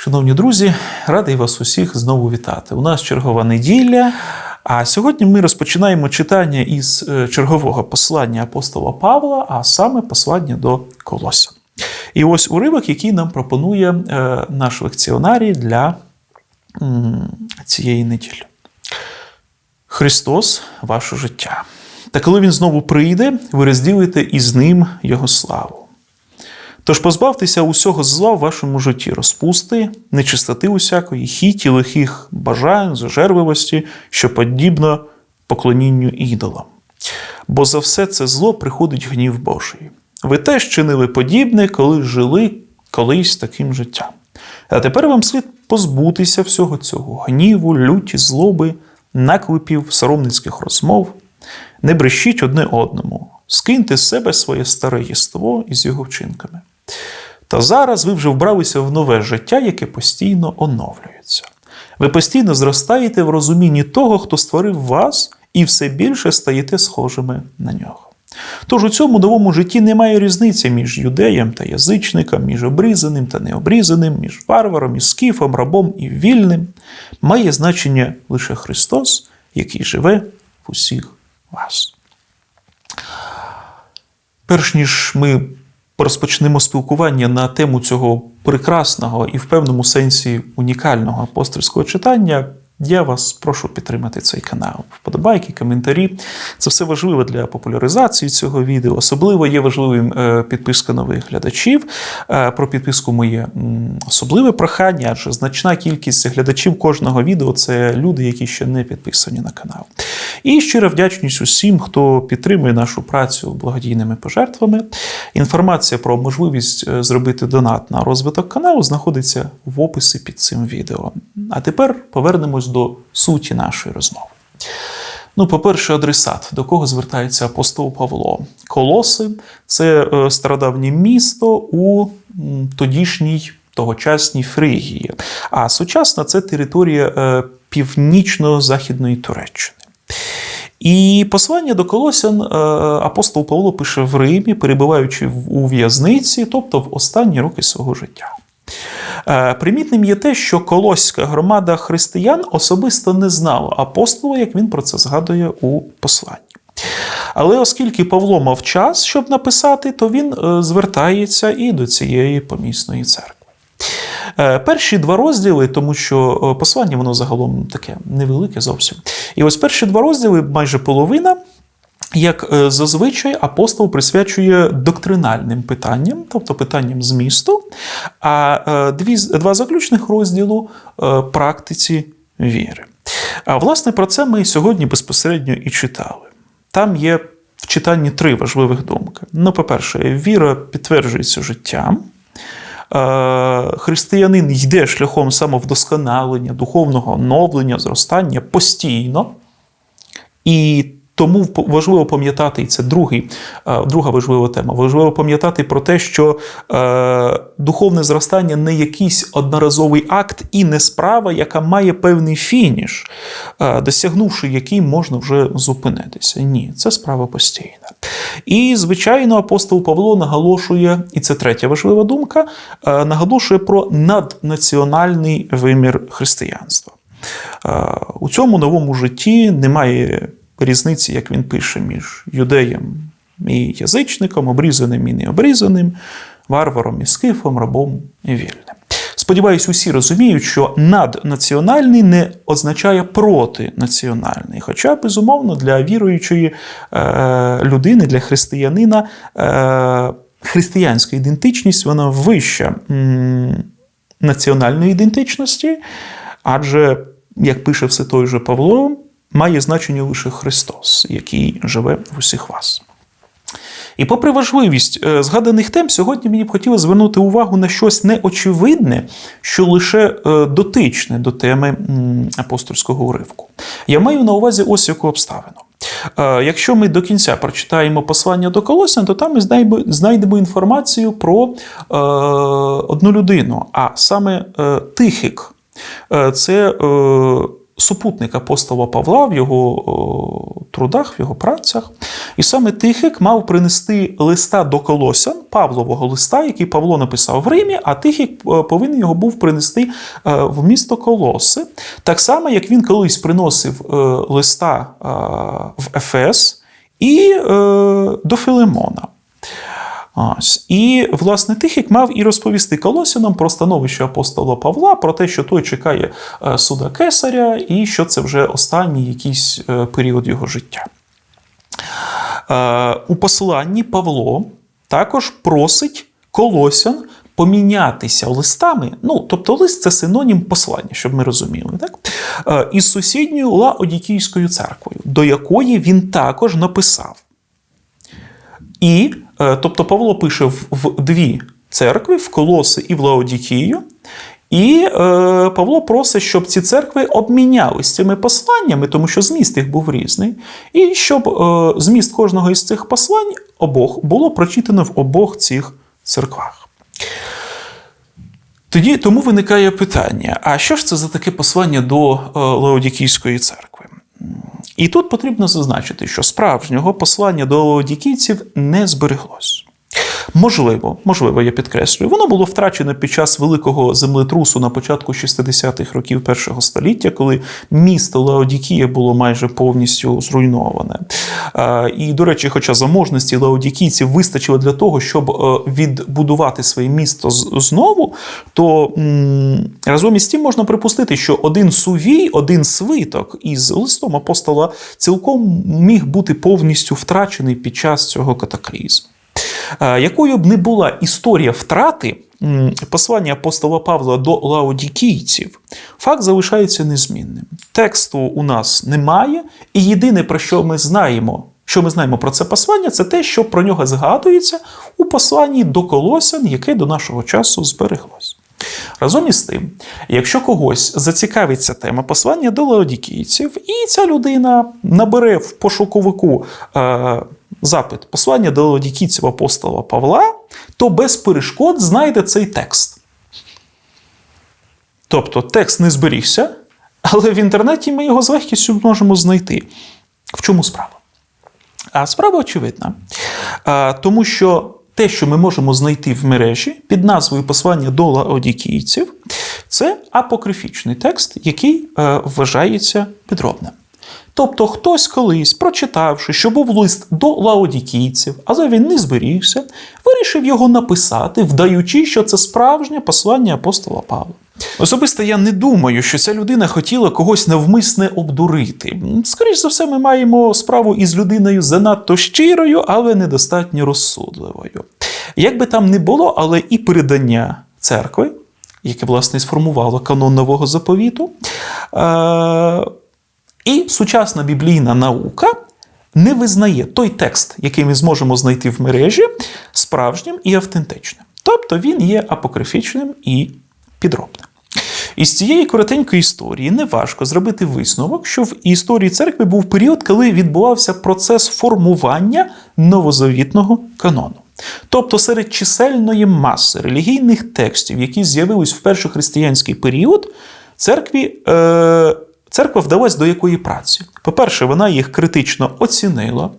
Шановні друзі, радий вас усіх знову вітати. У нас чергова неділя. А сьогодні ми розпочинаємо читання із е, чергового послання апостола Павла, а саме послання до Колося. І ось уривок, який нам пропонує е, наш лекціонарій для цієї неділі. Христос ваше життя. Та коли Він знову прийде, ви розділите із ним Його славу. Тож позбавтеся усього зла в вашому житті, розпусти, нечистоти усякої, хіті, лихих бажань, зажерливості, що подібно поклонінню ідолам. Бо за все це зло приходить гнів Божий. Ви теж чинили подібне, коли жили колись таким життям. А тепер вам слід позбутися всього цього гніву, люті, злоби, наклепів, соромницьких розмов. Не брешіть одне одному, скиньте з себе своє старе єство із його вчинками. Та зараз ви вже вбралися в нове життя, яке постійно оновлюється. Ви постійно зростаєте в розумінні того, хто створив вас, і все більше стаєте схожими на нього. Тож у цьому новому житті немає різниці між юдеєм та язичником, між обрізаним та необрізаним, між варваром і скіфом, рабом і вільним. Має значення лише Христос, який живе в усіх вас. Перш ніж ми розпочнемо спілкування на тему цього прекрасного і в певному сенсі унікального апостольського читання, я вас прошу підтримати цей канал. Вподобайки, коментарі. Це все важливо для популяризації цього відео. Особливо є важливим е, підписка нових глядачів. Е, Про підписку моє особливе прохання, адже значна кількість глядачів кожного відео це люди, які ще не підписані на канал. І щира вдячність усім, хто підтримує нашу працю благодійними пожертвами. Інформація про можливість е, зробити донат на розвиток каналу знаходиться в описі під цим відео. А тепер повернемось до суті нашої розмови. Ну, по-перше, адресат, до кого звертається апостол Павло. Колоси це е, стародавнє місто у тодішній тогочасній Фригії. А сучасна це територія е, північно-західної Туреччини. І послання до Колосян е, апостол Павло пише в Римі, перебуваючи у в'язниці, тобто в останні роки свого життя. Е, Примітним є те, що колоська громада християн особисто не знала апостола, як він про це згадує у посланні. Але оскільки Павло мав час, щоб написати, то він е, звертається і до цієї помісної церкви. Е, Перші два розділи, тому що послання воно загалом таке невелике зовсім. І ось перші два розділи, майже половина. Як е, зазвичай апостол присвячує доктринальним питанням, тобто питанням змісту, а е, дві, два заключних розділу е, практиці віри. А власне про це ми сьогодні безпосередньо і читали. Там є в читанні три важливих думки. Ну, по-перше, віра підтверджується життям. Християнин йде шляхом самовдосконалення, духовного оновлення, зростання постійно. І тому важливо пам'ятати, і це другий, е, друга важлива тема. Важливо пам'ятати про те, що е, духовне зростання не якийсь одноразовий акт і не справа, яка має певний фініш, е, досягнувши який можна вже зупинитися. Ні, це справа постійна. І, звичайно, апостол Павло наголошує, і це третя важлива думка, е, наголошує про наднаціональний вимір християнства. Е, У цьому новому житті немає різниці, як він пише, між юдеєм і язичником, обрізаним і необрізаним, варваром і скифом, рабом і вільним. Сподіваюсь, усі розуміють, що наднаціональний не означає протинаціональний. Хоча, безумовно, для віруючої е, людини, для християнина е, християнська ідентичність вона вища м, національної ідентичності, адже, як пише все той же Павло, має значення лише Христос, який живе в усіх вас. І попри важливість е, згаданих тем, сьогодні мені б хотілося звернути увагу на щось неочевидне, що лише е, дотичне до теми апостольського уривку. Я маю на увазі ось яку обставину. Е, Якщо ми до кінця прочитаємо послання до Колосян, то там ми знайдемо, інформацію про одну людину, а саме Тихик. Це супутник апостола Павла в його трудах, в його працях. І саме Тихик мав принести листа до Колосян, Павлового листа, який Павло написав в Римі, а Тихик повинен його був принести е, в місто Колоси. Так само, як він колись приносив е, листа е, в Ефес і до Филимона. Ось. І, власне, Тихик мав і розповісти Колосянам про становище апостола Павла, про те, що той чекає е, суда Кесаря, і що це вже останній якийсь е, період його життя. Е, У посланні Павло також просить Колосян помінятися листами. Ну, тобто, лист це синонім послання, щоб ми розуміли, так? Із сусідньою Лаодікійською церквою, до якої він також написав. І, е, тобто, Павло пише в, в дві церкви, в Колоси і в Лаодікію. І е, Павло просить, щоб ці церкви обмінялись цими посланнями, тому що зміст їх був різний, і щоб е, зміст кожного із цих послань обох було прочитано в обох цих церквах. Тоді тому виникає питання: а що ж це за таке послання до е, Лаодікійської церкви? І тут потрібно зазначити, що справжнього послання до лаодікійців не збереглось. Можливо, можливо, я підкреслюю, воно було втрачено під час великого землетрусу на початку 60-х років першого століття, коли місто Лаодікія було майже повністю зруйноване. Е, І, до речі, хоча заможності лаодікійців вистачило для того, щоб е, відбудувати своє місто знову, то разом із тим можна припустити, що один сувій, один свиток із листом апостола цілком міг бути повністю втрачений під час цього катаклізму. Е, Якою б не була історія втрати послання апостола Павла до лаодікійців, факт залишається незмінним. Тексту у нас немає, і єдине, про що ми знаємо, що ми знаємо про це послання, це те, що про нього згадується у посланні до Колосян, яке до нашого часу збереглось. Разом із тим, якщо когось зацікавиться тема послання до лаодікійців, і ця людина набере в пошуковику е, запит послання до лаодікійців апостола Павла, то без перешкод знайде цей текст. Тобто текст не зберігся, але в інтернеті ми його з легкістю можемо знайти. В чому справа? А справа очевидна. А, Тому що те, що ми можемо знайти в мережі під назвою послання до лаодікійців, це апокрифічний текст, який е, вважається підробним. Тобто хтось колись, прочитавши, що був лист до лаодікійців, але він не зберігся, вирішив його написати, вдаючи, що це справжнє послання апостола Павла. Особисто я не думаю, що ця людина хотіла когось навмисне обдурити. Скоріше за все, ми маємо справу із людиною занадто щирою, але недостатньо розсудливою. Як би там не було, але і передання церкви, яке власне і сформувало канон нового заповіту, е- і сучасна біблійна наука не визнає той текст, який ми зможемо знайти в мережі, справжнім і автентичним. Тобто він є апокрифічним і підробним. Із цієї коротенької історії неважко зробити висновок, що в історії церкви був період, коли відбувався процес формування новозавітного канону. Тобто серед чисельної маси релігійних текстів, які з'явились в першохристиянський період, церкві. Е- Церква вдалась до якої праці? По-перше, вона їх критично оцінила,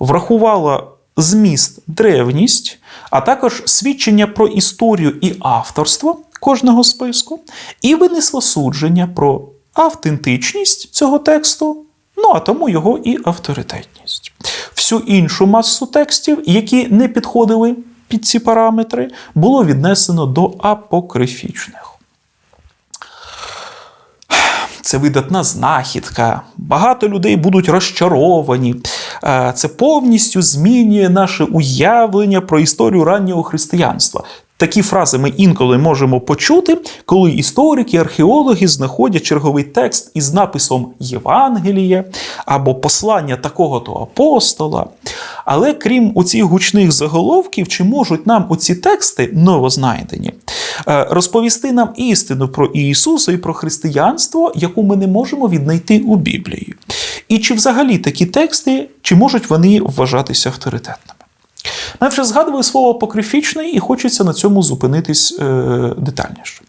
врахувала зміст, древність, а також свідчення про історію і авторство кожного списку, і винесла судження про автентичність цього тексту, ну а тому його і авторитетність. Всю іншу масу текстів, які не підходили під ці параметри, було віднесено до апокрифічних. Це видатна знахідка. Багато людей будуть розчаровані. Е, Це повністю змінює наше уявлення про історію раннього християнства. Такі фрази ми інколи можемо почути, коли історики, археологи знаходять черговий текст із написом Євангелія або послання такого-то апостола. Але крім оцих гучних заголовків, чи можуть нам оці тексти новознайдені розповісти нам істину про Ісуса і про християнство, яку ми не можемо віднайти у Біблії? І чи взагалі такі тексти, чи можуть вони вважатися авторитетними? Ми вже згадували слово апокрифічний, і хочеться на цьому зупинитись е, детальніше.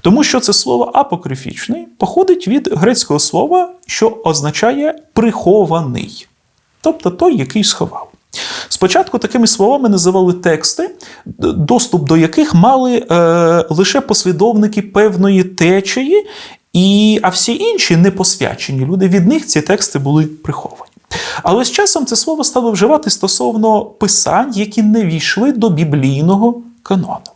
Тому що це слово апокрифічний походить від грецького слова, що означає прихований, тобто той, який сховав. Спочатку такими словами називали тексти, доступ до яких мали е, лише послідовники певної течії, і, а всі інші непосвячені люди від них ці тексти були приховані. Але з часом це слово стало вживати стосовно писань, які не війшли до біблійного канону.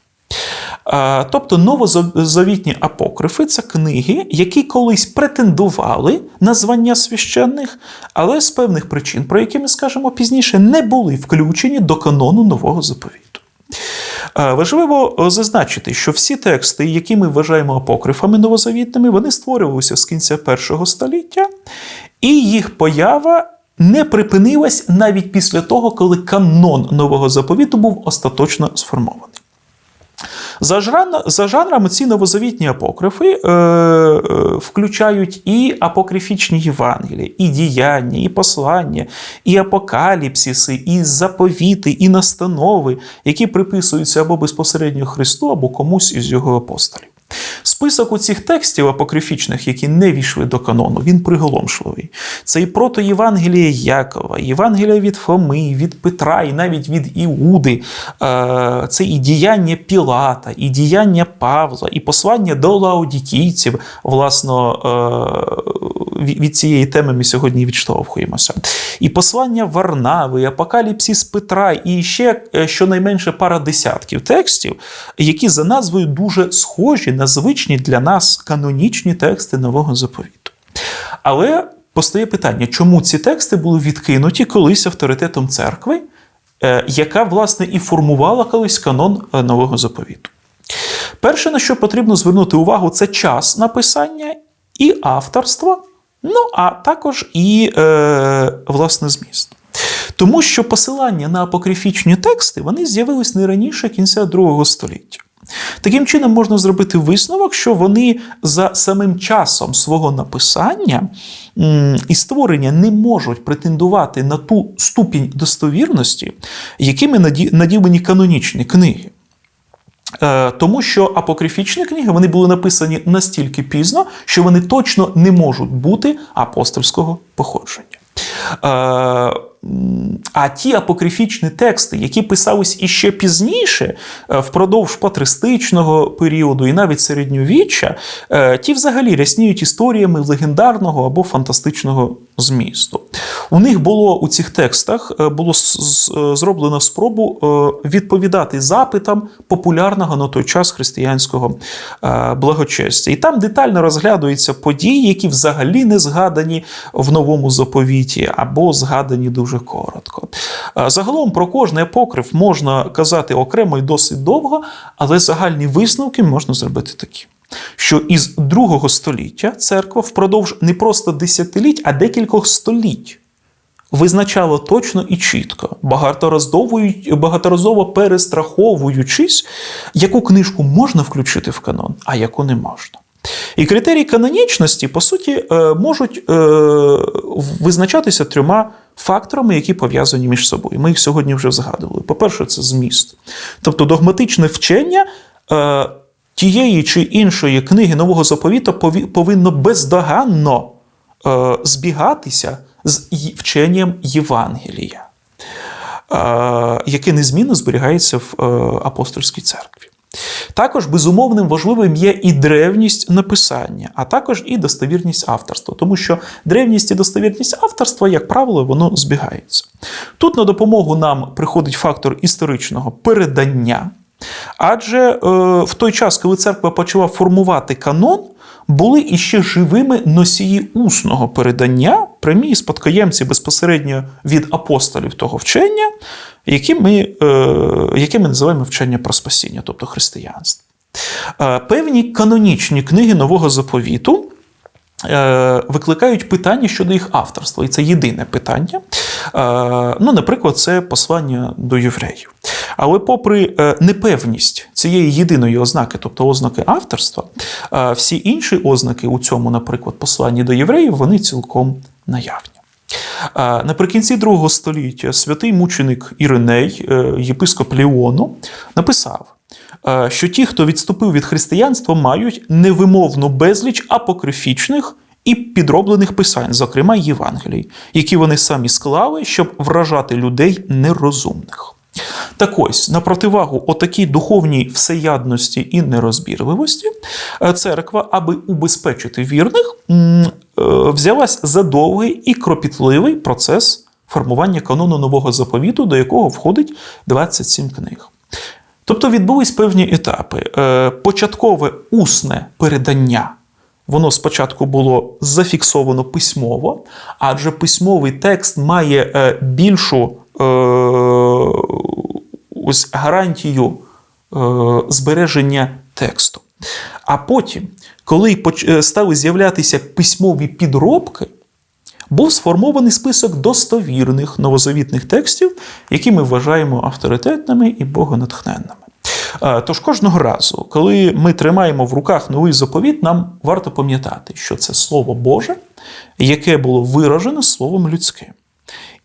Е, Тобто новозавітні апокрифи це книги, які колись претендували на звання священних, але з певних причин, про які ми скажемо пізніше, не були включені до канону нового заповіту. Е, Важливо зазначити, що всі тексти, які ми вважаємо апокрифами новозавітними, вони створювалися з кінця першого століття, і їх поява не припинилась навіть після того, коли канон нового заповіту був остаточно сформований. За, жран, за жанрами ці новозавітні апокрифи е, е, включають і апокрифічні Євангелія, і діяння, і послання, і апокаліпсиси, і заповіти, і настанови, які приписуються або безпосередньо Христу, або комусь із його апостолів. Список у цих текстів апокрифічних, які не війшли до канону, він приголомшливий. Це і прото Євангелія Якова, Євангелія від Фоми, від Петра, і навіть від Іуди, е, це і діяння Пілата, і діяння Павла, і послання до лаодікійців. Власно, е, від цієї теми ми сьогодні відштовхуємося. І послання Варнави, і апокаліпсис Петра, і ще е, щонайменше пара десятків текстів, які за назвою дуже схожі на звичні для нас канонічні тексти нового заповіту. Але постає питання, чому ці тексти були відкинуті колись авторитетом церкви, е, яка, власне, і формувала колись канон е, нового заповіту. Перше, на що потрібно звернути увагу, це час написання і авторство, ну а також і е, власне зміст. Тому що посилання на апокрифічні тексти вони з'явились не раніше кінця другого століття. Таким чином, можна зробити висновок, що вони за самим часом свого написання і створення не можуть претендувати на ту ступінь достовірності, якими наділені канонічні книги. Е, тому що апокрифічні книги вони були написані настільки пізно, що вони точно не можуть бути апостольського походження. А ті апокрифічні тексти, які писались іще пізніше, е, впродовж патристичного періоду і навіть середньовіччя, е, ті взагалі рясніють історіями легендарного або фантастичного змісту. У них було у цих текстах е, було зроблено спробу відповідати запитам популярного на той час християнського благочестя. І там детально розглядаються події, які взагалі не згадані в новому заповіті, або згадані дуже дуже коротко. Загалом про кожний апокриф можна казати окремо і досить довго, але загальні висновки можна зробити такі. Що із другого століття церква впродовж не просто десятиліть, а декількох століть визначала точно і чітко, багаторазово перестраховуючись, яку книжку можна включити в канон, а яку не можна. І критерії канонічності, по суті, е, можуть е, визначатися трьома факторами, які пов'язані між собою. Ми їх сьогодні вже згадували. По-перше, це зміст. Тобто догматичне вчення е, тієї чи іншої книги нового заповіту повинно бездоганно збігатися з вченням Євангелія, яке незмінно зберігається в апостольській церкві. Також безумовним важливим є і древність написання, а також і достовірність авторства, тому що древність і достовірність авторства, як правило, воно збігається. Тут на допомогу нам приходить фактор історичного передання, адже е, в той час, коли церква почала формувати канон, були іще живими носії усного передання, прямі спадкоємці безпосередньо від апостолів того вчення, які ми, е, яке ми називаємо вчення про спасіння, тобто християнство. Е, певні канонічні книги нового заповіту. Е, викликають питання щодо їх авторства, і це єдине питання. Ну, наприклад, це послання до євреїв. Але, попри непевність цієї єдиної ознаки, тобто ознаки авторства, всі інші ознаки у цьому, наприклад, посланні до євреїв, вони цілком наявні. Наприкінці другого століття святий мученик Іриней, е, єпископ Ліону, написав: е, що ті, хто відступив від християнства, мають невимовну безліч апокрифічних і підроблених писань, зокрема Євангелій, які вони самі склали, щоб вражати людей нерозумних. Так ось, на противагу отакій духовній всеядності і нерозбірливості, е, церква, аби убезпечити вірних, е, взялась за довгий і кропітливий процес формування канону нового заповіту, до якого входить 27 книг. Тобто відбулись певні етапи. Е, Початкове усне передання. Воно спочатку було зафіксовано письмово, адже письмовий текст має е, більшу е, ось гарантію е, збереження тексту. А потім, коли е, стали з'являтися письмові підробки, був сформований список достовірних новозавітних текстів, які ми вважаємо авторитетними і богонатхненними. Е, Тож кожного разу, коли ми тримаємо в руках новий заповіт, нам варто пам'ятати, що це Слово Боже, яке було виражено словом людським.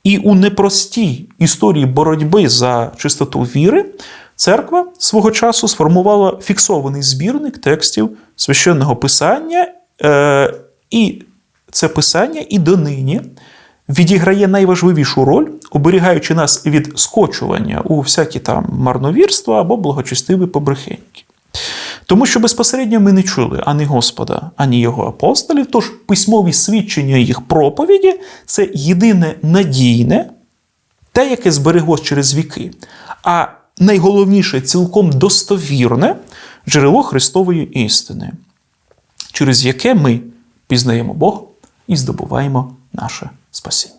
І у непростій історії боротьби за чистоту віри церква свого часу сформувала фіксований збірник текстів священного писання, е, і це писання і донині відіграє найважливішу роль, оберігаючи нас від скочування у всякі там марновірства або благочестиві побрехеньки. Тому що безпосередньо ми не чули ані Господа, ані його апостолів, тож письмові свідчення їх проповіді це єдине надійне, те, яке збереглось через віки, а найголовніше цілком достовірне джерело Христової істини, через яке ми пізнаємо Бога і здобуваємо наше спасіння.